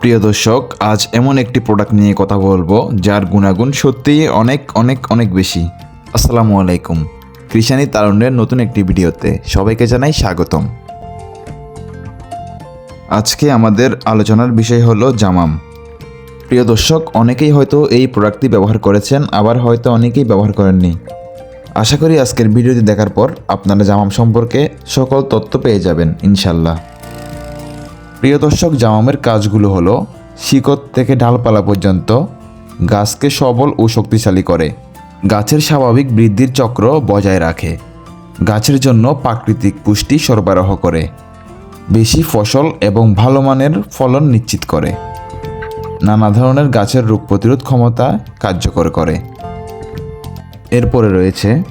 প্রিয় দর্শক, আজ এমন একটি প্রোডাক্ট নিয়ে কথা বলব, যার গুণাগুণ সত্যিই অনেক অনেক অনেক বেশি। আসসালামু আলাইকুম। কৃষানি তারুণ্যের নতুন একটি ভিডিওতে সবাইকে জানাই স্বাগতম। আজকে আমাদের আলোচনার বিষয় হলো জামাম। প্রিয় দর্শক, অনেকেই হয়তো এই প্রোডাক্টটি ব্যবহার করেছেন, আবার হয়তো অনেকেই ব্যবহার করেননি। আশা করি আজকের ভিডিওটি দেখার পর আপনারা জামাম সম্পর্কে সকল তথ্য পেয়ে যাবেন ইনশাল্লাহ প্রিয় দর্শক, জামামের কাজগুলো হলো শিকড় থেকে ডালপালা পর্যন্ত গাছকে সবল ও শক্তিশালী করে। গাছের স্বাভাবিক বৃদ্ধির চক্র বজায় রাখে। গাছের জন্য প্রাকৃতিক পুষ্টি সরবরাহ করে। বেশি ফসল এবং ভালো মানের ফলন নিশ্চিত করে। নানা ধরনের গাছের রোগ প্রতিরোধ ক্ষমতা কার্যকর করে। এরপরে রয়েছে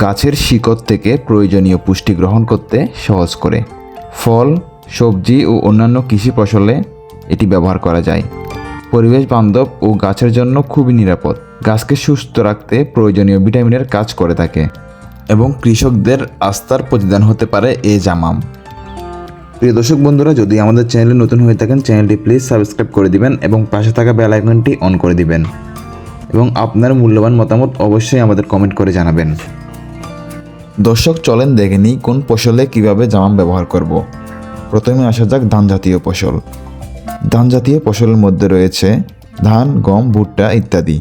গাছের শিকড় থেকে প্রয়োজনীয় পুষ্টি গ্রহণ করতে সহজ করে। ফল সবজি ও অন্যান্য কৃষি ফসলে এটি ব্যবহার করা যায়। পরিবেশ বান্ধব ও গাছের জন্য খুবই নিরাপদ। গাছকে সুস্থ রাখতে প্রয়োজনীয় ভিটামিনের কাজ করে থাকে এবং কৃষকদের আস্থার প্রতিদান হতে পারে এ জামাম। প্রিয় দর্শক বন্ধুরা, যদি আমাদের চ্যানেলে নতুন হয়ে থাকেন, চ্যানেলটি প্লিজ সাবস্ক্রাইব করে দিবেন এবং পাশে থাকা বেল আইকনটি অন করে দিবেন এবং আপনার মূল্যবান মতামত অবশ্যই আমাদের কমেন্ট করে জানাবেন। দর্শক, চলেন দেখে নিই কোন ফসলে কীভাবে জামাম ব্যবহার করব। প্রথমে আসা যাক ধান জাতীয় ফসল। ধান জাতীয় ফসলের মধ্যে রয়েছে ধান, গম, ভুট্টা ইত্যাদি।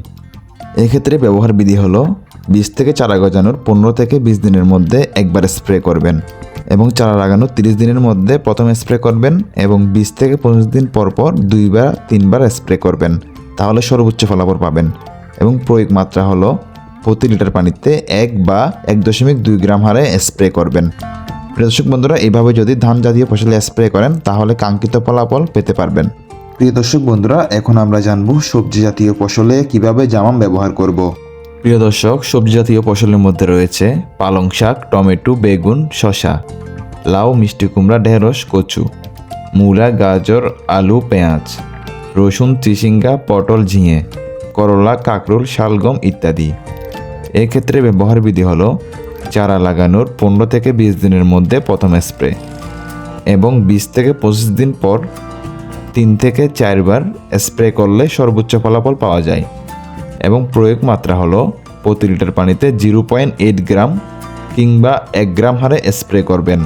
এক্ষেত্রে ব্যবহার বিধি হলো বীজ থেকে চারা গজানোর পনেরো থেকে বিশ দিনের মধ্যে একবার স্প্রে করবেন এবং চারা লাগানোর তিরিশ দিনের মধ্যে প্রথম স্প্রে করবেন এবং বিশ থেকে পঁচিশ দিন পর পর দুইবার, তিনবার স্প্রে করবেন। তাহলে সর্বোচ্চ ফলাফল পাবেন এবং প্রয়োগ মাত্রা হলো প্রতি লিটার পানিতে এক বা এক দশমিক দুই গ্রাম হারে স্প্রে করবেন। দর্শক বন্ধুরা এইভাবে যদি ধান জাতীয় ফসলে স্প্রে করেন তাহলে কাঙ্ক্ষিত ফলাফল পেতে পারবেন। প্রিয় দর্শক বন্ধুরা এখন আমরা জানব সবজি জাতীয় ফসলে কীভাবে জামাম ব্যবহার করব। প্রিয় দর্শক সবজি জাতীয় ফসলের মধ্যে রয়েছে পালং শাক টমেটো বেগুন শসা লাউ মিষ্টি কুমড়া ঢেঁড়স কচু মূলা গাজর আলু পেঁয়াজ রসুন চিচিঙ্গা পটল ঝিঙে করলা কাকরুল শালগম ইত্যাদি। এক্ষেত্রে ব্যবহার বিধি হলো চারা লাগানোর পনেরো থেকে বিশ দিনের মধ্যে প্রথম স্প্রে এবং বিশ থেকে পঁচিশ দিন পর তিন থেকে চারবার স্প্রে করলে সর্বোচ্চ ফলাফল পাওয়া যায় এবং প্রয়োগ মাত্রা হলো প্রতি লিটার পানিতে জিরো পয়েন্ট এইট গ্রাম কিংবা এক গ্রাম হারে স্প্রে করবেন।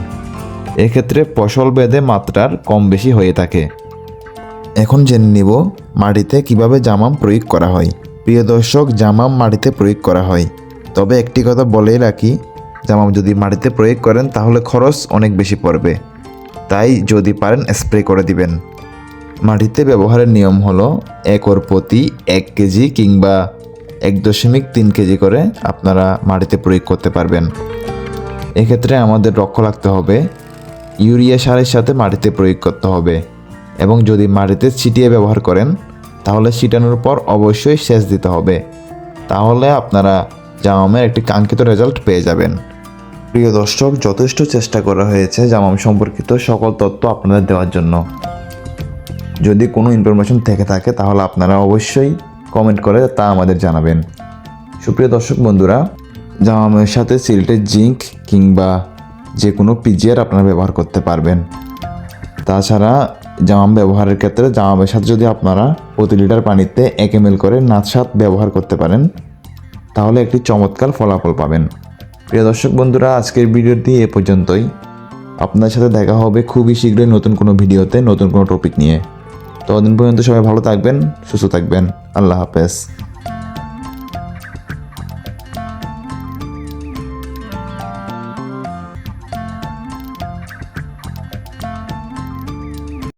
এক্ষেত্রে ফসল বেঁধে মাত্রার কম বেশি হয়ে থাকে। এখন জেনে নিব মাটিতে কীভাবে জামাম প্রয়োগ করা হয়। প্রিয় দর্শক, জামাম মাটিতে প্রয়োগ করা হয়। তবে একটি কথা বলেই রাখি জামাম যদি মাটিতে প্রয়োগ করেন, তাহলে খরচ অনেক বেশি পড়বে। তাই যদি পারেন, স্প্রে করে দিবেন। মাটিতে ব্যবহারের নিয়ম হলো, একর প্রতি এক কেজি কিংবা এক দশমিক তিন কেজি করে আপনারা মাটিতে প্রয়োগ করতে পারবেন। এক্ষেত্রে আমাদের লক্ষ্য রাখতে হবে, ইউরিয়া সারের সাথে মাটিতে প্রয়োগ করতে হবে এবং যদি মাটিতে ছিটিয়ে ব্যবহার করেন, তাহলে ছিটানোর পর অবশ্যই সেচ দিতে হবে। তাহলে আপনারা জামামের একটি কাঙ্ক্ষিত রেজাল্ট পেয়ে যাবেন। প্রিয় দর্শক, যথেষ্ট চেষ্টা করা হয়েছে জামাম সম্পর্কিত সকল তথ্য আপনাদের দেওয়ার জন্য। যদি কোনো ইনফরমেশন থেকে থাকে, তাহলে আপনারা অবশ্যই কমেন্ট করে তা আমাদের জানাবেন। সুপ্রিয় দর্শক বন্ধুরা, জামামের সাথে সিল্টের জিঙ্ক কিংবা যে কোনো পিজিআর আপনারা ব্যবহার করতে পারবেন। তাছাড়া জামাম ব্যবহারের ক্ষেত্রে জামামের সাথে যদি আপনারা প্রতি লিটার পানিতে এক এম করে নাচসাত ব্যবহার করতে পারেন, তাহলে একটি চমৎকার ফলাফল পাবেন। প্রিয় দর্শক বন্ধুরা, আজকের ভিডিওটি এ পর্যন্তই। আপনার সাথে দেখা হবে খুবই শীঘ্রই নতুন কোনো ভিডিওতে নতুন কোনো টপিক নিয়ে। ততদিন পর্যন্ত সবাই ভালো থাকবেন, সুস্থ থাকবেন। আল্লাহ হাফেজ।